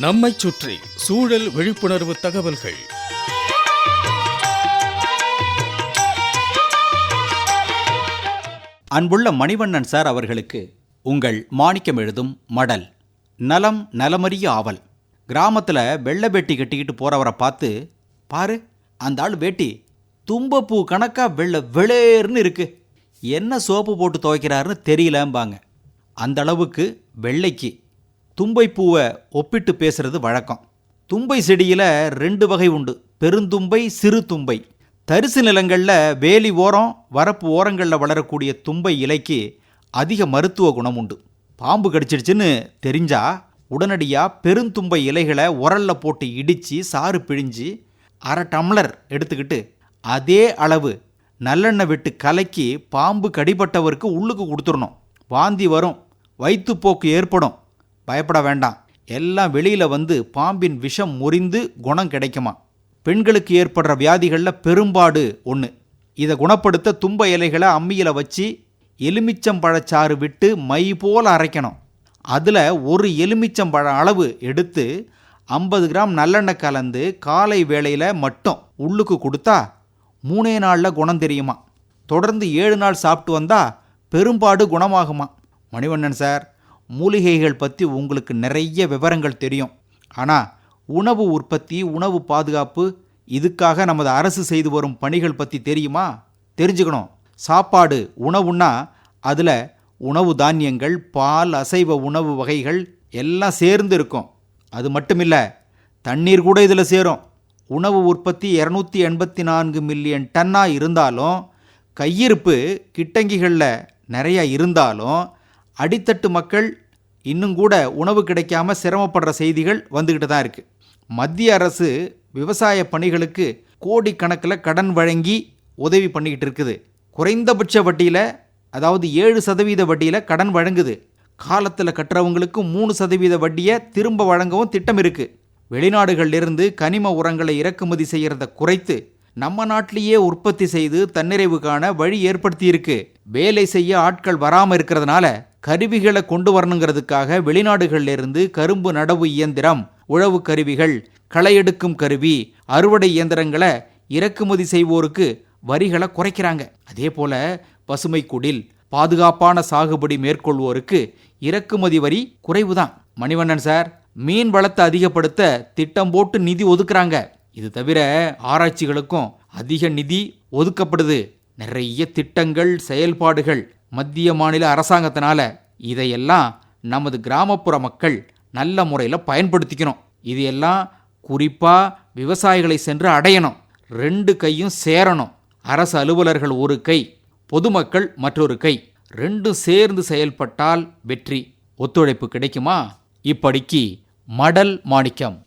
நம்மைச் சுற்றி சூழல் விழிப்புணர்வு தகவல்கள். அன்புள்ள மணிவண்ணன் சார் அவர்களுக்கு உங்கள் மாணிக்கம் எழுதும் மடல் நலம் நலமறிய ஆவல். கிராமத்தில் வெள்ளை வேட்டி கட்டிக்கிட்டு போகிறவரை பார்த்து பாரு அந்த ஆள் வேட்டி தும்பப்பூ கணக்கா வெள்ளை வெளேர்னு இருக்கு. என்ன சோப்பு போட்டு துவைக்கிறாருன்னு தெரியலம்பாங்க. அந்த அளவுக்கு வெள்ளைக்கு தும்பை பூவை ஒப்பிட்டு பேசுறது வழக்கம். தும்பை செடியில் ரெண்டு வகை உண்டு. பெருந்தும்பை சிறு தும்பை தரிசு நிலங்களில் வேலி ஓரம் வரப்பு ஓரங்களில் வளரக்கூடிய தும்பை இலைக்கு அதிக மருத்துவ குணம் உண்டு. பாம்பு கடிச்சிடுச்சுன்னு தெரிஞ்சா உடனடியாக பெருந்தும்பை இலைகளை உரல்ல போட்டு இடித்து சாறு பிழிஞ்சு அரை டம்ளர் எடுத்துக்கிட்டு அதே அளவு நல்லெண்ணெய் விட்டு கலக்கி பாம்பு கடிபட்டவருக்கு உள்ளுக்கு கொடுத்துடணும். வாந்தி வரும். வயிற்றுப்போக்கு ஏற்படும். பயப்பட வேண்டாம். எல்லாம் வெளியில் வந்து பாம்பின் விஷம் முறிந்து குணம் கிடைக்குமா? பெண்களுக்கு ஏற்படுற வியாதிகளில் பெரும்பாடு ஒன்று இதை குணப்படுத்த தும்ப இலைகளை அம்மியில் வச்சு எலுமிச்சம்பழச்சாறு விட்டு மை போல் அரைக்கணும். அதில் ஒரு எலுமிச்சம்பழம் அளவு எடுத்து ஐம்பது கிராம் நல்லெண்ணெய் கலந்து காலை வேளையில் மட்டும் உள்ளுக்கு கொடுத்தா மூணே நாளில் குணம் தெரியுமா? தொடர்ந்து ஏழு நாள் சாப்பிட்டு வந்தால் பெரும்பாடு குணமாகுமா? மணிவண்ணன் சார் மூலிகைகள் பற்றி உங்களுக்கு நிறைய விவரங்கள் தெரியும். ஆனால் உணவு உற்பத்தி உணவு பாதுகாப்பு இதுக்காக நமது அரசு செய்து வரும் பணிகள் பற்றி தெரியுமா? தெரிஞ்சுக்கணும். சாப்பாடு உணவுன்னா அதில் உணவு தானியங்கள் பால் அசைவ உணவு வகைகள் எல்லாம் சேர்ந்து இருக்கும். அது மட்டும் இல்லை தண்ணீர் கூட இதில் சேரும். உணவு உற்பத்தி இரநூத்தி எண்பத்தி நான்கு மில்லியன் டன்னாக இருந்தாலும் கையிருப்பு கிட்டங்கிகளில் நிறையா இருந்தாலும் அடித்தட்டு மக்கள் இன்னும் கூட உணவு கிடைக்காம சிரமப்படுற செய்திகள் வந்துக்கிட்டு தான் இருக்குது மத்திய அரசு விவசாய பணிகளுக்கு கோடிக்கணக்கில் கடன் வழங்கி உதவி பண்ணிக்கிட்டு இருக்குது. குறைந்தபட்ச வட்டியில் அதாவது ஏழு சதவீத வட்டியில் கடன் வழங்குது. காலத்தில் கட்டுறவங்களுக்கு மூணு சதவீத வட்டியை திரும்ப வழங்கவும் திட்டம் இருக்குது வெளிநாடுகளிலிருந்து கனிம உரங்களை இறக்குமதி செய்கிறத குறைத்து நம்ம நாட்டிலேயே உற்பத்தி செய்து தன்னிறைவு காண வழி ஏற்படுத்தியிருக்கு வேலை செய்ய ஆட்கள் வராமல் இருக்கிறதுனால கருவிகளை கொண்டு வரணுங்கிறதுக்காக வெளிநாடுகளிலிருந்து கரும்பு நடவு இயந்திரம் உழவு கருவிகள் களை எடுக்கும் கருவி அறுவடை இயந்திரங்களை இறக்குமதி செய்வோருக்கு வரிகளை குறைக்கிறாங்க. அதே போல பசுமை குடில் பாதுகாப்பான சாகுபடி மேற்கொள்வோருக்கு இறக்குமதி வரி குறைவுதான். மணிவண்ணன் சார் மீன் வளத்தை அதிகப்படுத்த திட்டம் போட்டு நிதி ஒதுக்குறாங்க. இது தவிர ஆராய்ச்சிகளுக்கும் அதிக நிதி ஒதுக்கப்படுது. நிறைய திட்டங்கள் செயல்பாடுகள் மத்திய மாநில அரசாங்கத்தினால இதையெல்லாம் நமது கிராமப்புற மக்கள் நல்ல முறையில் பயன்படுத்திக்கணும். இது எல்லாம் குறிப்பாக விவசாயிகளை சென்று அடையணும். ரெண்டு கையும் சேரணும். அரசு அலுவலர்கள் ஒரு கை பொதுமக்கள் மற்றொரு கை. ரெண்டும் சேர்ந்து செயல்பட்டால் வெற்றி. ஒத்துழைப்பு கிடைக்குமா? இப்படிக்கு மடல் மாணிக்கம்.